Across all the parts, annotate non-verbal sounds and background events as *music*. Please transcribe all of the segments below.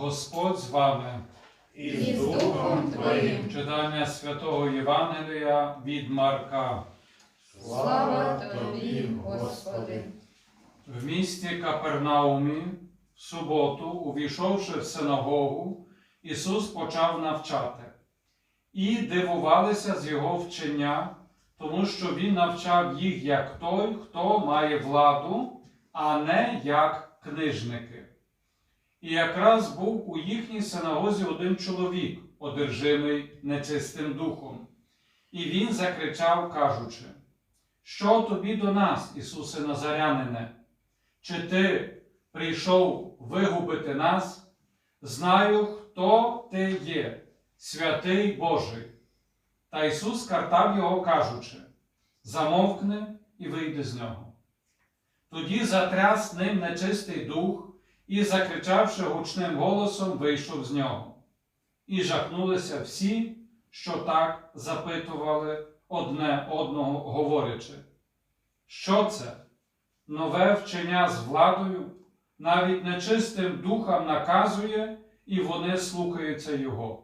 Господь з вами. і з Духом Твоїм. Читання святого Євангелія від Марка. Слава Тобі, Господи. В місті Капернаумі в суботу, увійшовши в синагогу, Ісус почав навчати. І дивувалися з Його вчення, тому що Він навчав їх як той, хто має владу, а не як книжники. І якраз був у їхній синагозі один чоловік, одержимий нечистим духом. І він закричав, кажучи: Що тобі до нас, Ісусе Назарянине? Чи ти прийшов вигубити нас? Знаю, хто ти є, святий Божий. Та Ісус картав його, кажучи: Замовкни і вийди з нього. Тоді затряс ним нечистий дух і, закричавши гучним голосом, вийшов з нього. І жахнулися всі, що так запитували одне одного, говорячи, що це? Нове вчення з владою, навіть нечистим духам наказує, і вони слухаються Його.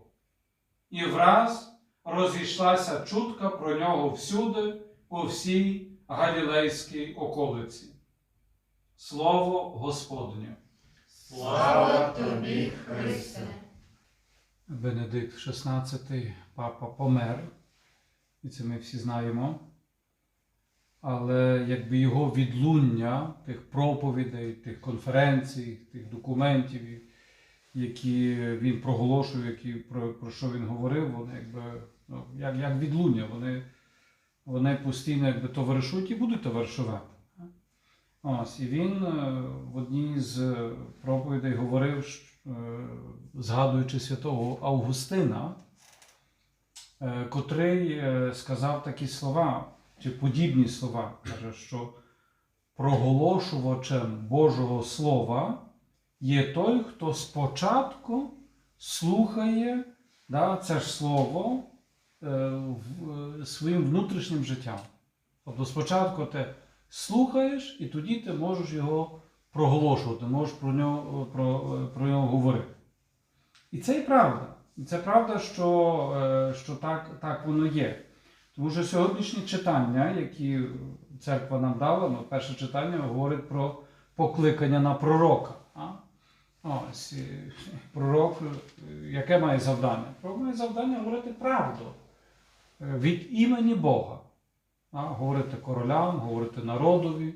І враз розійшлася чутка про нього всюди, по всій Галілейській околиці. Слово Господнє. Слава Тобі, Христе. Бенедикт XVI, папа помер, і це ми всі знаємо. Але якби його відлуння тих проповідей, тих конференцій, тих документів, які він проголошує, які, про, про що він говорив, вони якби ну, як, як відлуння, вони, вони постійно якби товаришують і будуть товаришувати. Ось, і він е, в одній з проповідей говорив, е, згадуючи святого Августина, е, котрий е, сказав такі слова, чи подібні слова, каже, що проголошувачем Божого Слова є той, хто спочатку слухає да, це ж слово е, е, своїм внутрішнім життям. Тобто спочатку ти слухаєш, і тоді ти можеш його проголошувати, можеш про нього, про, про нього говорити. І це і правда. І це правда, що, е, що так, так воно є. Тому що сьогоднішні читання, які церква нам дала, ну, перше читання говорить про покликання на пророка. А? Ось, пророк, яке має завдання? Пророк має завдання говорити правду е, від імені Бога. Говорити королям, говорити народові,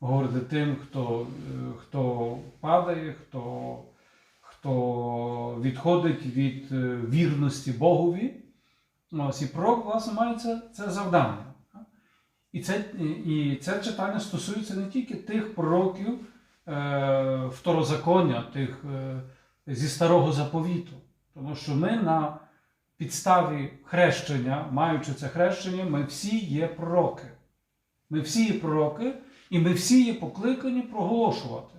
говорити тим, хто, е, хто падає, хто, хто відходить від е, вірності Богові. Ось, і пророк, власне, має це, це завдання. І це, і це читання стосується не тільки тих пророків е, второзаконня, тих е, зі старого заповіту. Тому що ми на підставі хрещення, маючи це хрещення, ми всі є пророки. Ми всі є пророки, і ми всі є покликані проголошувати.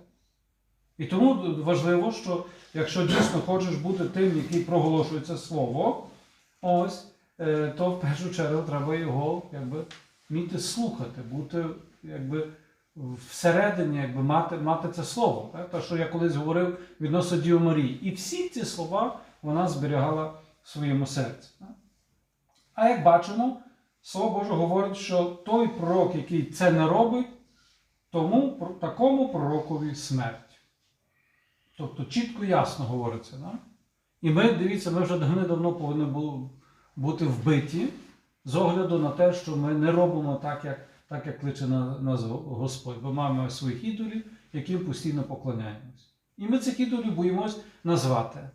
І тому важливо, що якщо дійсно хочеш бути тим, який проголошує це слово, ось, е, то в першу чергу треба його якби, вміти слухати, бути якби, всередині, якби, мати, мати це слово. Те, що я колись говорив відносно Діви Марії. І всі ці слова вона зберігала своєму серці. А як бачимо, Слово Боже говорить, що той пророк, який це не робить, тому такому пророкові смерть. Тобто чітко ясно говориться. Да? І ми, дивіться, ми вже давно повинні бу- бути вбиті з огляду на те, що ми не робимо так, як, так, як кличе на- нас Господь. Бо маємо своїх ідолів, яким постійно поклоняємось. І ми цих ідолів боїмось назвати.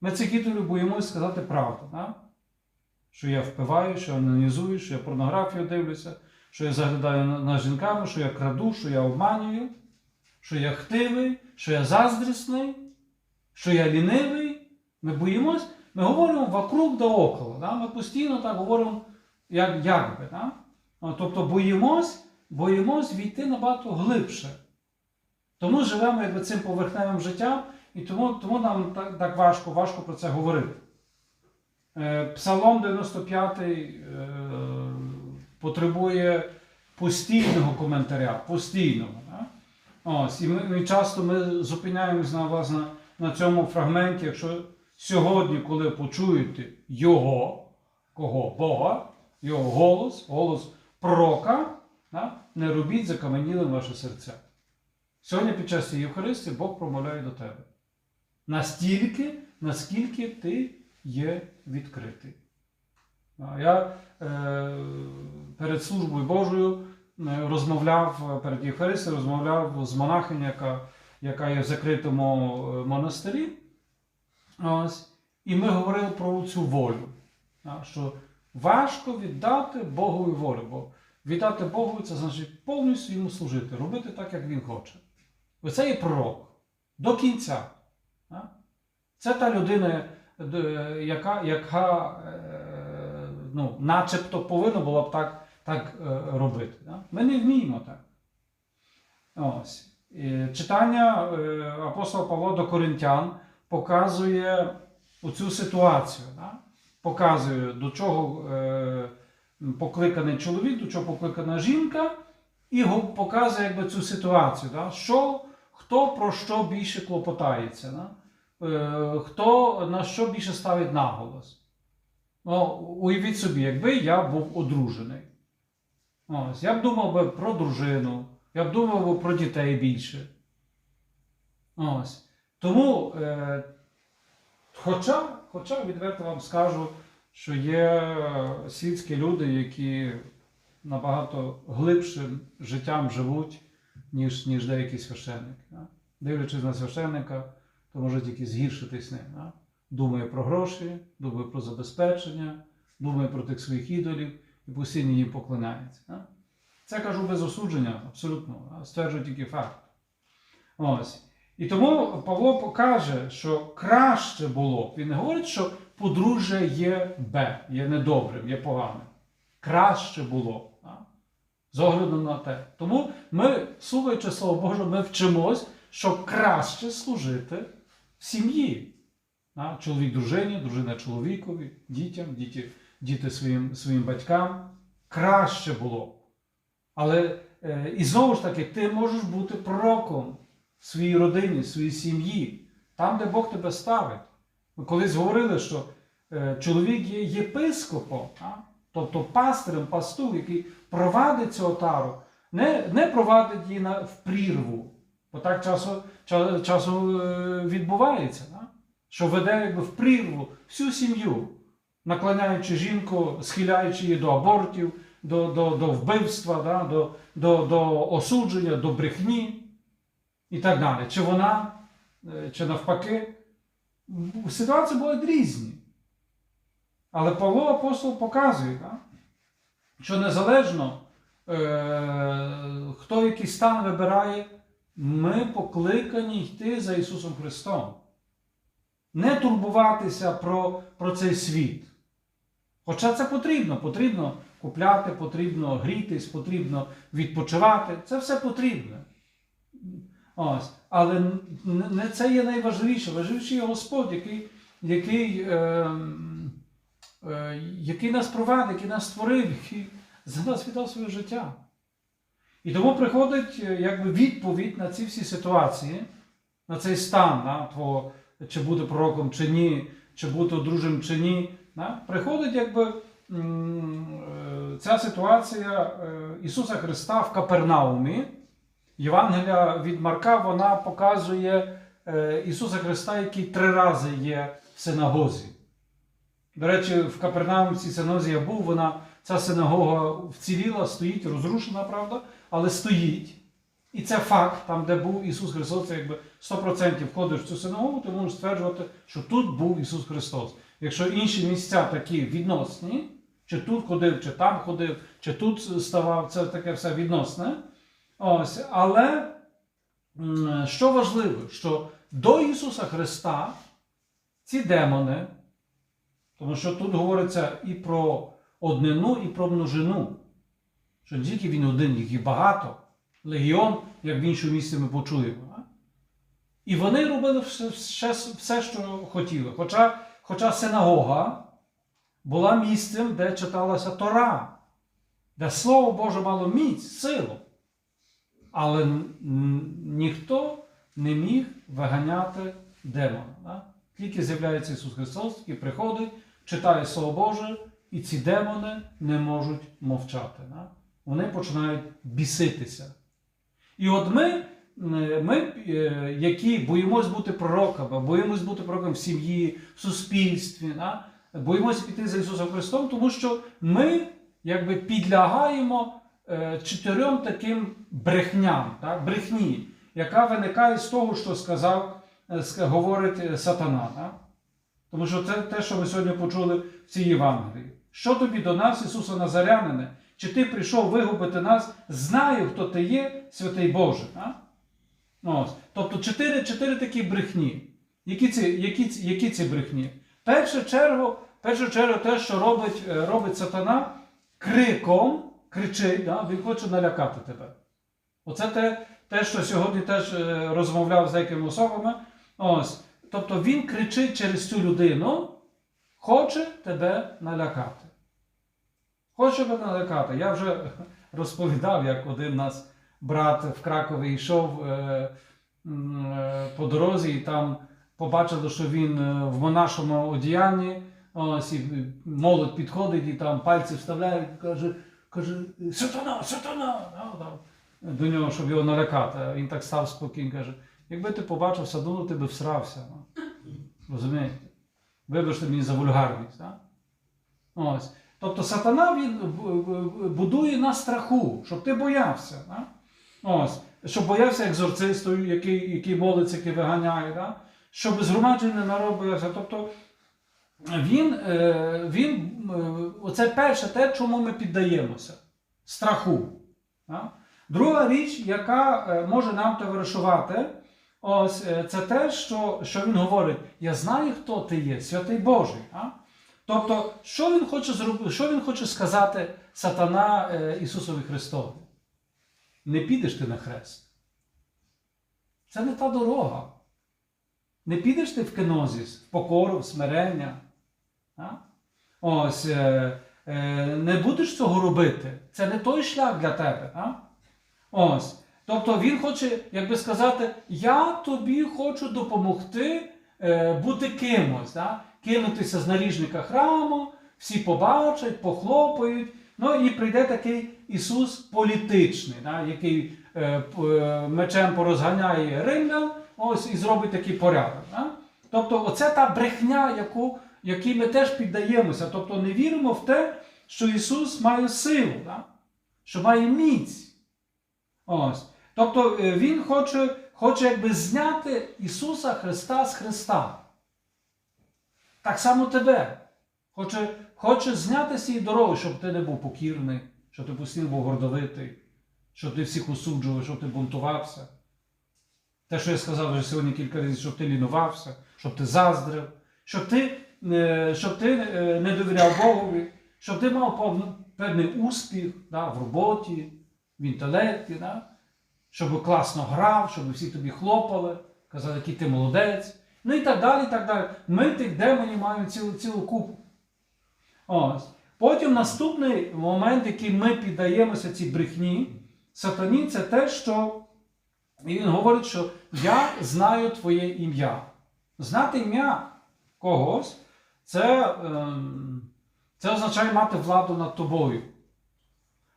Ми цих ідолів боїмось сказати правду. Да? Що я впиваю, що я анонізую, що я порнографію дивлюся, що я заглядаю на жінками, що я краду, що я обманюю, що я хтивий, що я заздрісний, що я лінивий. Ми боїмось, ми говоримо вокруг да около. Да? Ми постійно так говоримо, як, як би. Да? Тобто боїмось, боїмось війти набагато глибше. Тому живемо якби, цим поверхневим життям, і тому, тому нам так, так важко, важко про це говорити. Е, Псалом 95 е, потребує постійного коментаря, постійного. Да? Ось, і ми, і часто ми зупиняємось на, власне, на цьому фрагменті, якщо сьогодні, коли почуєте Його, кого? Бога, Його голос, голос пророка, да, не робіть закаменілим ваше серця. Сьогодні під час Євхаристії Бог промовляє до тебе. Настільки, наскільки ти є відкритий. Я е, перед службою Божою е, розмовляв е, перед Євхаристією, розмовляв з монахиню, яка, яка є в закритому монастирі. Ось. І ми говорили про цю волю. Що важко віддати Богові волю. Бо віддати Богові це значить повністю йому служити, робити так, як він хоче. Оце є пророк. До кінця. Це та людина, яка, яка е, ну, начебто повинна була б так, так е, робити. Ми не вміємо так. Ось. Читання е, апостола Павла до Коринтян показує оцю ситуацію. Показує, до чого покликаний чоловік, до чого покликана жінка, і показує якби, цю ситуацію. Що, хто про що більше клопотається. Да? Е, хто на що більше ставить наголос. Ну, уявіть собі, якби я був одружений. Ось, я б думав би про дружину, я б думав би про дітей більше. Ось. Тому, е, хоча, хоча відверто вам скажу, що є світські люди, які набагато глибшим життям живуть, ніж, ніж деякі священники. Да? Дивлячись на священника, то може тільки згіршитись ним. Да? Думає про гроші, думає про забезпечення, думає про тих своїх ідолів і постійно їм поклинається. Да? Це кажу без осудження, абсолютно, да? стверджую тільки факт. Ось. І тому Павло покаже, що краще було б. Він не говорить, що подружжя є Б, є недобрим, є поганим. Краще було б. З огляду на те. Тому ми, слухаючи Слово Боже, ми вчимось, що краще служити в сім'ї. Чоловік дружині, дружина чоловікові, дітям, діти, діти своїм, своїм батькам. Краще було. Але е, і знову ж таки, ти можеш бути пророком в своїй родині, в своїй сім'ї, там, де Бог тебе ставить. Ми колись говорили, що е, чоловік є єпископом, а? Тобто пастирем, пастух, який провадить цю отару, не, не провадить її на, в прірву, бо так часу, ча- часу е, відбувається, да? що веде якби, в прірву всю сім'ю, наклоняючи жінку, схиляючи її до абортів, до, до, до вбивства, да? до, до, до осудження, до брехні і так далі. Чи вона, е, чи навпаки. Ситуації будуть різні. Але Павло апостол показує, да? що незалежно е, хто який стан вибирає, ми покликані йти за Ісусом Христом. Не турбуватися про, про цей світ. Хоча це потрібно, потрібно купляти, потрібно грітись, потрібно відпочивати. Це все потрібно. Ось. Але не це є найважливіше. Важливіше є Господь, який, який, е, який нас провадить, який нас створив, який за нас віддав своє життя. І тому приходить е, якби, відповідь на ці всі ситуації, на цей стан, да, твого, чи бути пророком чи ні, чи бути одружим чи ні. Да, приходить якби, е, ця ситуація е, Ісуса Христа в Капернаумі. Євангелія від Марка вона показує е, Ісуса Христа, який три рази є в синагозі. До речі, в Капернаумі в я був, вона, ця синагога вціліла, стоїть, розрушена, правда, але стоїть. І це факт, там, де був Ісус Христос, це якби 100% входиш в цю синагогу, ти можеш стверджувати, що тут був Ісус Христос. Якщо інші місця такі відносні, чи тут ходив, чи там ходив, чи тут ставав, це таке все відносне. Ось, але що важливо, що до Ісуса Христа ці демони, тому що тут говориться і про однину, і про множину. Що не тільки він один, їх і багато. Легіон, як в іншому місці ми почуємо. І вони робили все, все, що хотіли. Хоча, хоча синагога була місцем, де читалася Тора, де Слово Боже мало міць, силу. Але ніхто не міг виганяти демона. Тільки з'являється Ісус Христос, тільки приходить, читає Слово Боже, і ці демони не можуть мовчати. Да? Вони починають біситися. І от ми, ми, е, які боїмось бути пророками, боїмось бути пророком в сім'ї, в суспільстві, да? боїмося піти за Ісусом Христом, тому що ми якби підлягаємо е, чотирьом таким брехням, так? брехні, яка виникає з того, що сказав, е, говорить сатана. Так? Тому що це те, що ви сьогодні почули в цій Євангелії. Що тобі до нас, Ісуса Назарянине? Чи ти прийшов вигубити нас? Знаю, хто ти є, святий Боже. А? Ось. Тобто чотири, чотири такі брехні. Які ці, які, які ці брехні? Першу чергу, першу чергу те, що робить, е, робить сатана, криком кричить, да? він хоче налякати тебе. Оце те, те, що сьогодні теж е, розмовляв з деякими особами. Ось. Тобто він кричить через цю людину, хоче тебе налякати. Хоче тебе налякати. Я вже *laughs* розповідав, як один нас брат в Кракові йшов е, е, по дорозі, і там побачили, що він е, в монашому одіянні. Ось і молодь підходить і там пальці вставляють, каже, каже сатана, сатана! До нього, щоб його налякати. Він так став спокійно, каже, якби ти побачив сатану, ти би всрався. Ну. Розумієте? Вибачте мені за вульгарність. Да? Ось. Тобто сатана він будує на страху, щоб ти боявся. Да? Ось. Щоб боявся екзорцисту, який, який молиться, який виганяє, да? щоб згромаджений народ боявся. Тобто він, е, він, е, оце перше те, чому ми піддаємося страху. Да? Друга річ, яка е, може нам товаришувати, ось е, це те, що, що він говорить: Я знаю, хто ти є, святий Божий. А? Тобто, що він хоче зробити, що він хоче сказати сатана е, Ісусові Христові? Не підеш ти на хрест. Це не та дорога. Не підеш ти в кенозіс, в покору, в смирення. А? Ось, е, е, не будеш цього робити. Це не той шлях для тебе. А? Ось. Тобто він хоче, як би сказати, я тобі хочу допомогти е, бути кимось, да? кинутися з наріжника храму, всі побачать, похлопають. Ну і прийде такий Ісус політичний, да? який е, е, мечем порозганяє римлян, ось і зробить такий порядок. Да? Тобто, оце та брехня, яку, якій ми теж піддаємося. Тобто не віримо в те, що Ісус має силу, да? що має міць. Ось. Тобто е, Він хоче, хоче якби зняти Ісуса Христа з Христа. Так само тебе. Хоче, хоче зняти з цієї дороги, щоб ти не був покірний, щоб ти постійно був гордовитий, щоб ти всіх осуджував, щоб ти бунтувався. Те, що я сказав вже сьогодні кілька разів, щоб ти лінувався, щоб ти заздрив, щоб ти, е, щоб ти е, не довіряв Богові, щоб ти мав певний успіх да, в роботі, в інтелекті, да? Щоб класно грав, щоб всі тобі хлопали, казали, який ти молодець. Ну і так далі. і так далі. Ми тих демонів маємо цілу, цілу купу. Ось. Потім наступний момент, який ми піддаємося цій брехні, сатані, це те, що він говорить, що я знаю твоє ім'я. Знати ім'я когось, це, ем, це означає мати владу над тобою.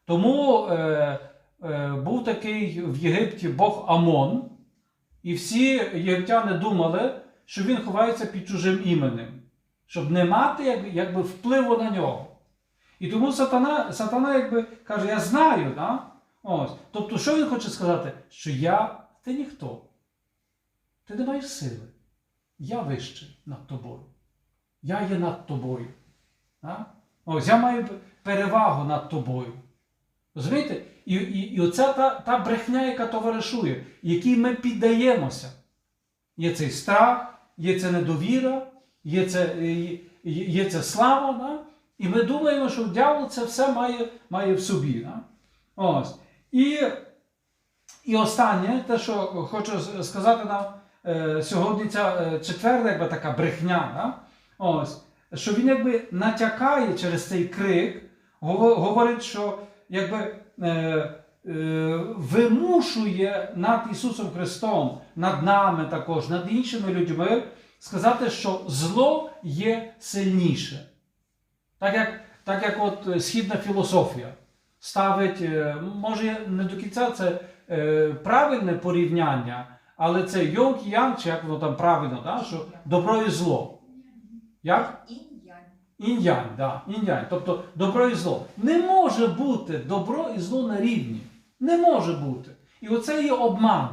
Тому е, був такий в Єгипті Бог Амон, і всі єгиптяни думали, що він ховається під чужим іменем, щоб не мати якби впливу на нього. І тому сатана, сатана якби каже, я знаю, да? Ось. Тобто, що він хоче сказати? Що я ти ніхто. Ти не маєш сили. Я вищий над тобою. Я є над тобою. Да? Ось я маю перевагу над тобою. Розумієте? І, і, і оця та, та брехня, яка товаришує, якій ми піддаємося. Є цей страх, є ця недовіра, є це, є, є це слава. Да? І ми думаємо, що дьявол це все має, має в собі. Да? Ось. І, і останнє, те, що хочу сказати нам е, сьогодні, ця е, четверта якби, така брехня. Да? Ось, що він якби натякає через цей крик, говорить, що якби, е, е, вимушує над Ісусом Христом, над нами також, над іншими людьми сказати, що зло є сильніше. Так як, так як от е, східна філософія ставить, е, може не до кінця це е, правильне порівняння, але це йонг і янг, чи як воно там правильно, да? що добро і зло. Як? Інь-янь. Да, інь-янь. Тобто добро і зло. Не може бути добро і зло на рівні. Не може бути. І оце є обман.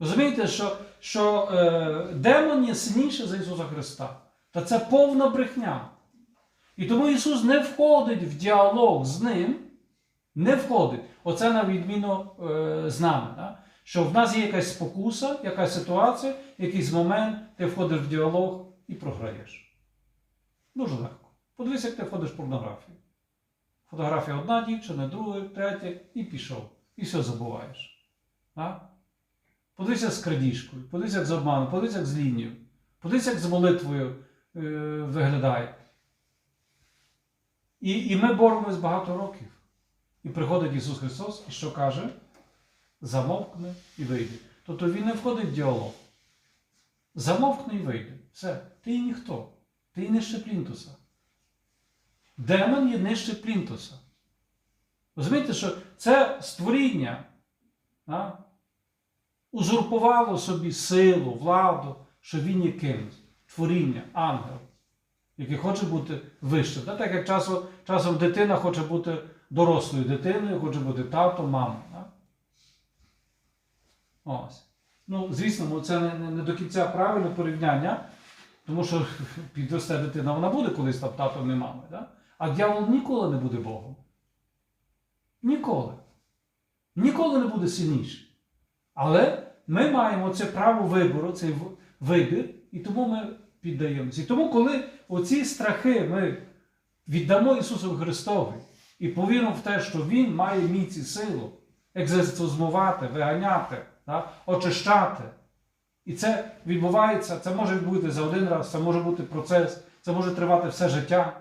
Розумієте, що, що е, демон є сильніший за Ісуса Христа. Та це повна брехня. І тому Ісус не входить в діалог з ним, не входить. Оце на відміну е, з нами. Да? Що в нас є якась спокуса, якась ситуація, якийсь момент, ти входиш в діалог і програєш. Дуже легко. Подивись, як ти входиш в порнографію. Фотографія одна дівчина, друга, третя, і пішов. І все забуваєш. Да? Подивися з крадіжкою, подивися як з обманом, подивися як з лінією, подивися, як з молитвою е, виглядає. І, і ми боремось багато років. І приходить Ісус Христос і що каже? Замовкни і вийди. Тобто Він не входить в діалог. Замовкни і вийди. Все. Ти є ніхто. Ти є нижче плінтуса. Демон є нижче плінтуса. Розумієте, що це створіння а, узурпувало собі силу, владу, що він є кимось. Творіння, ангел, який хоче бути вищим. Так як часом, часом дитина хоче бути дорослою дитиною, хоче бути татом, мамою. Ось. Ну, звісно, ну, це не, не, не до кінця правильне порівняння, тому що підросте дитина, вона буде колись там татом і мамою. Да? А дьявол ніколи не буде Богом. Ніколи. Ніколи не буде сильніший. Але ми маємо це право вибору, цей вибір, і тому ми піддаємося. І тому, коли оці страхи ми віддамо Ісусу Христові і повіримо в те, що Він має міць і силу екзорцизмувати, виганяти, да, очищати. І це відбувається, це може бути за один раз, це може бути процес, це може тривати все життя.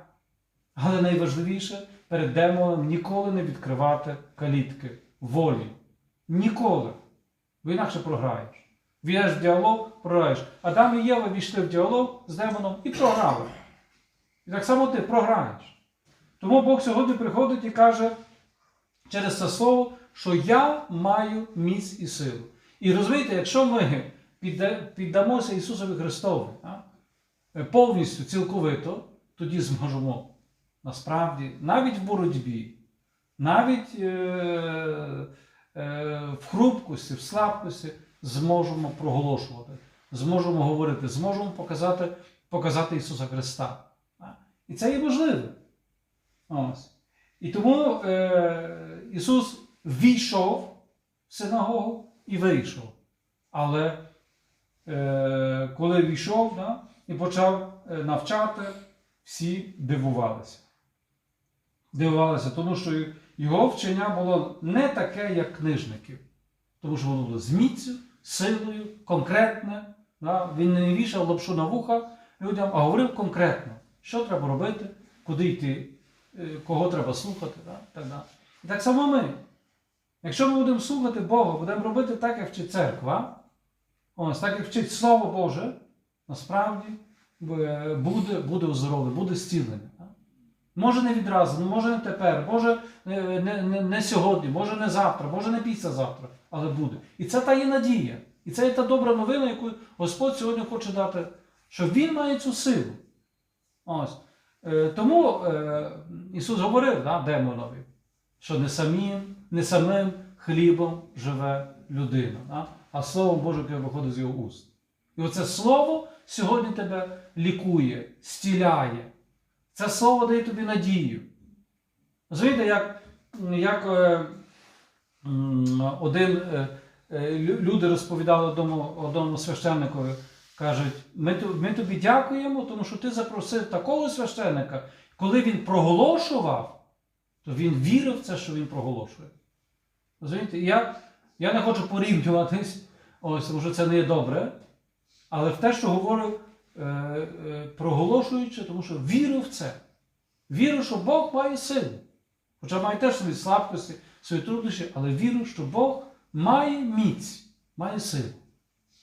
Але найважливіше перед демоном ніколи не відкривати калітки волі. Ніколи. Бо інакше програєш. Війдеш в діалог, програєш. Адам і Єва війшли в діалог з демоном і програли. І так само ти програєш. Тому Бог сьогодні приходить і каже через це слово, що я маю міць і силу. І розумієте, якщо ми піддамося Ісусові Христові е, повністю, цілковито, тоді зможемо насправді навіть в боротьбі, навіть е, е, в хрупкості, в слабкості зможемо проголошувати, зможемо говорити, зможемо показати, показати Ісуса Христа. І це є важливо. Ось. І тому е, Ісус війшов в синагогу і вийшов. Але коли війшов да, і почав е, навчати, всі дивувалися. Дивувалися, тому що його вчення було не таке, як книжників. Тому що воно було з міцю, силою, конкретне. Да? Він не вішав лапшу на вуха людям, а говорив конкретно, що треба робити, куди йти, е, кого треба слухати. Да? Так, далі. І так само ми. Якщо ми будемо слухати Бога, будемо робити так, як вчить церква, ось так, як вчить Слово Боже, насправді буде, буде оздоровлення, буде зцілення. Може не відразу, ну, може не тепер, може е, не, не, не сьогодні, може не завтра, може не післязавтра, але буде. І це та є надія. І це є та добра новина, яку Господь сьогодні хоче дати, що Він має цю силу. Ось. Е, Тому е, Ісус говорив да, демонові, що не самим, не самим хлібом живе людина, да, а Словом Божим, яке виходить з його уст. І оце Слово сьогодні тебе лікує, стіляє. Це слово дає тобі надію. Розумієте, як, як е, один е, е, люди розповідали одному, одному священникові, кажуть, ми, ми тобі дякуємо, тому що ти запросив такого священника, коли він проголошував, то він вірив в це, що він проголошує. Розумієте, я, я не хочу порівнюватись, ось, тому це не є добре, але в те, що говорив, е, е, проголошуючи, тому що вірив в це. Вірив, що Бог має силу. Хоча має теж свої слабкості, свої труднощі, але віру, що Бог має міць, має силу.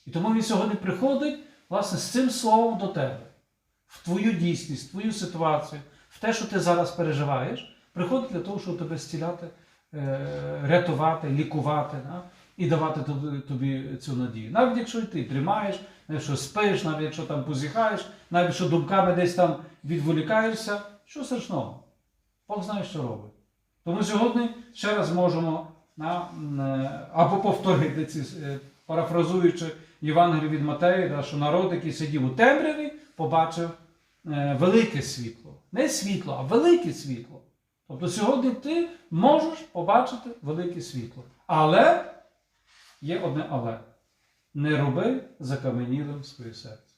І тому він сьогодні приходить власне з цим словом до тебе, в твою дійсність, в твою ситуацію, в те, що ти зараз переживаєш, приходить для того, щоб тебе зціляти, рятувати, лікувати да? і давати тобі, цю надію. Навіть якщо ти дрімаєш, навіть якщо спиш, навіть якщо там позіхаєш, навіть якщо думками десь там відволікаєшся, що страшного? Бог знає, що робить. Тому сьогодні ще раз можемо м, е, або повторити ці, е, парафразуючи Євангелію від Матея, да, що народ, який сидів у темряві, побачив е, велике світло. Не світло, а велике світло. Тобто сьогодні ти можеш побачити велике світло. Але є одне але. Не роби закаменілим своє серце.